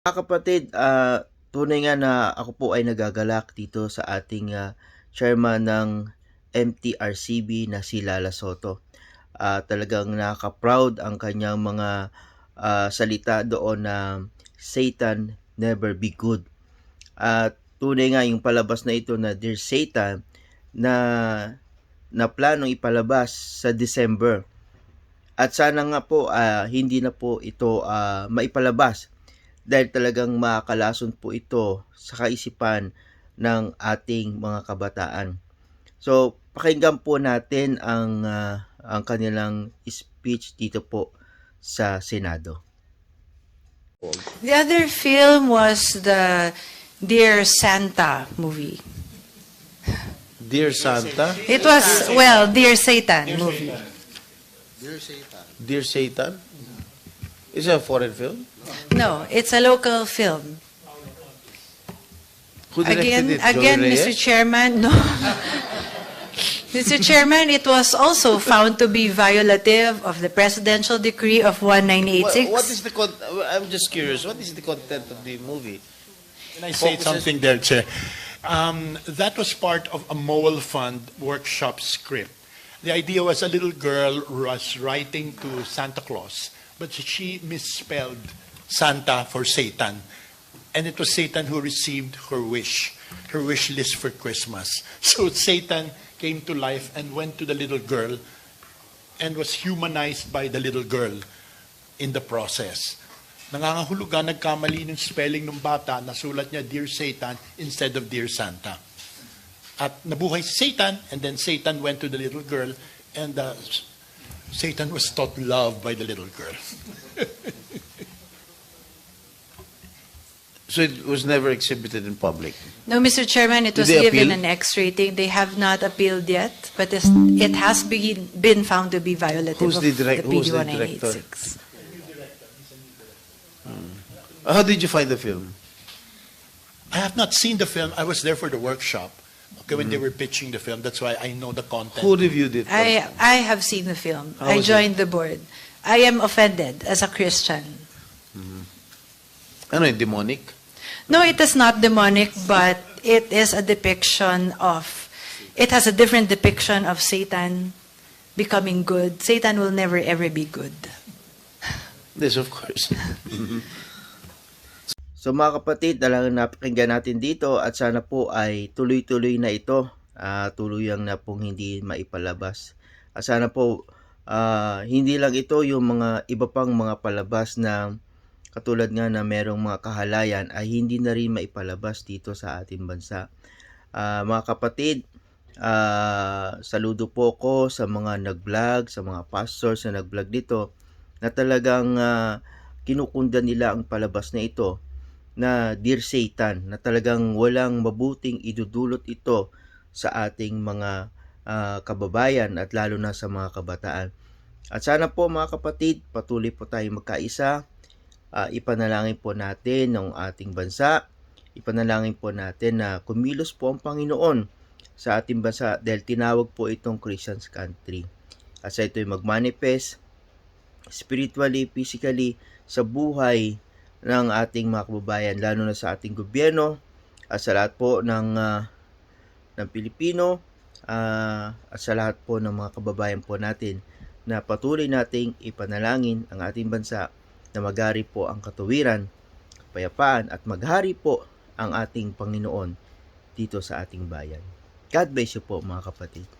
Mga kapatid, ah, tunay nga na ako po ay nagagalak dito sa ating ah, chairman ng MTRCB na si Lala Soto. Ah, talagang nakaka-proud ang kanyang mga ah, salita doon na Satan never be good. At tunay nga yung palabas na ito na Dear Satan na na planong ipalabas sa December. At sana nga po ah, hindi na po ito ah, maipalabas dahil talagang makakalason po ito sa kaisipan ng ating mga kabataan. So, pakinggan po natin ang ah, ang kanilang speech dito po sa Senado. The other film was the Dear Santa movie. Dear Santa, It was, well, Dear Satan movie. Dear Satan. Is it a foreign film? No, it's a local film. Who directed Again, it? Joey again, Reyes? Mr. Chairman, no. Mr. Chairman, it was also found to be violative of the presidential decree of What, 1986. what is the con- I'm just curious. What is the content of the movie? Can I say Focuses- something there, Chair? Um, that was part of a Mowal Fund workshop script. The idea was a little girl was writing to Santa Claus, but she misspelled Santa for Satan. And it was Satan who received her wish, her wish list for Christmas. So Satan came to life and went to the little girl and was humanized by the little girl in the process. Nangangahulugan, nagkamali ng spelling ng bata, nasulat niya Dear Satan instead of Dear Santa. At nabuhay si Satan, and then Satan went to the little girl, and uh, Satan was taught love by the little girl. So it was never exhibited in public. No, Mr. Chairman, it Did was given appeal? an X rating. They have not appealed yet, but it has been, been found to be violative Who's of the the direct- who's PD the director? How did you find the film? I have not seen the film. I was there for the workshop. Okay, when they mm. were pitching the film, that's why I know the content. Who reviewed it? I, I have seen the film. How I was it? joined the board. I am offended as a Christian. Mm-hmm. Ano yung demonic? No, it is not demonic, but it is a depiction of, it has a different depiction of Satan becoming good. Satan will never ever be good. Yes, of course. So mga kapatid, talagang napakinggan natin dito at sana po ay tuloy-tuloy na ito. Ah, tuluyang na pong hindi maipalabas. At sana po ah, hindi lang ito yung mga iba pang mga palabas na katulad nga na merong mga kahalayan ay hindi na rin maipalabas dito sa ating bansa. Ah, mga kapatid, ah, saludo po ko sa mga nag-vlog, sa mga pastors na nag-vlog dito na talagang ah, kinukunda nila ang palabas na ito na Dear Satan na talagang walang mabuting idudulot ito sa ating mga ah, kababayan at lalo na sa mga kabataan. At sana po mga kapatid, patuloy po tayong magkaisa. Ah, ipanalangin po natin ng ating bansa. Ipanalangin po natin na kumilos po ang Panginoon sa ating bansa dahil tinawag po itong Christian's country. At sa ito'y magmanifest spiritually, physically sa buhay ng ating mga kababayan, lalo na sa ating gobyerno at sa lahat po ng, ah, ng Pilipino ah, at sa lahat po ng mga kababayan po natin na patuloy nating ipanalangin ang ating bansa na maghari po ang katuwiran, kapayapaan at maghari po ang ating Panginoon dito sa ating bayan. God bless you po mga kapatid.